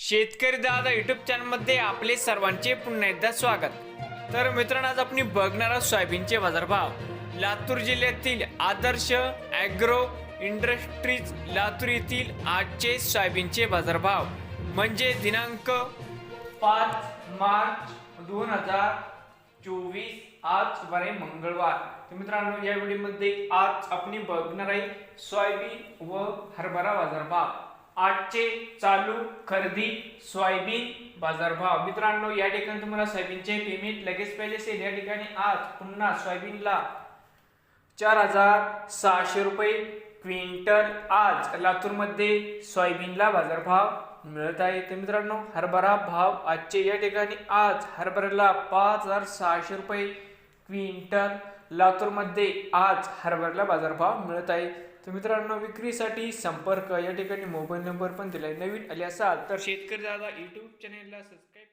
शेतकरी दादा युट्यूब चॅनलमध्ये आपले सर्वांचे पुन्हा एकदा स्वागत. तर मित्रांनो आज आपण बघणार आहोत सोयाबीनचे बाजारभाव. लातूर जिल्ह्यातील आदर्श ॲग्रो इंडस्ट्रीज लातूर येथील आजचे सोयाबीनचे बाजारभाव. म्हणजे दिनांक पाच मार्च दोन हजार चोवीस आज बरे मंगळवार. तर मित्रांनो या व्हिडिओमध्ये आज आपण बघणार आहे सोयाबीन व हरभरा बाजारभाव. आजचे चालू खरेदी सोयाबीन बाजारभाव. मित्रांनो या ठिकाणी तुम्हाला सोयाबीनचे पेमेंट लगेच पाहिजे असेल. या ठिकाणी आज पुन्हा सोयाबीनला चार हजार सहाशे रुपये क्विंटल आज लातूरमध्ये सोयाबीनला बाजारभाव मिळत आहे. तर मित्रांनो हरभरा भाव आजचे या ठिकाणी आज हरभऱ्याला पाच हजार सहाशे रुपये क्विंटल लातूरमध्ये आज हरभऱ्याला बाजारभाव मिळत आहे. तर मित्रांनो विक्रीसाठी संपर्क या ठिकाणी मोबाईल नंबर पण दिला आहे नवीन आले असाल तर शेतकरी दादा यूट्यूब चॅनेलला सबस्क्राईब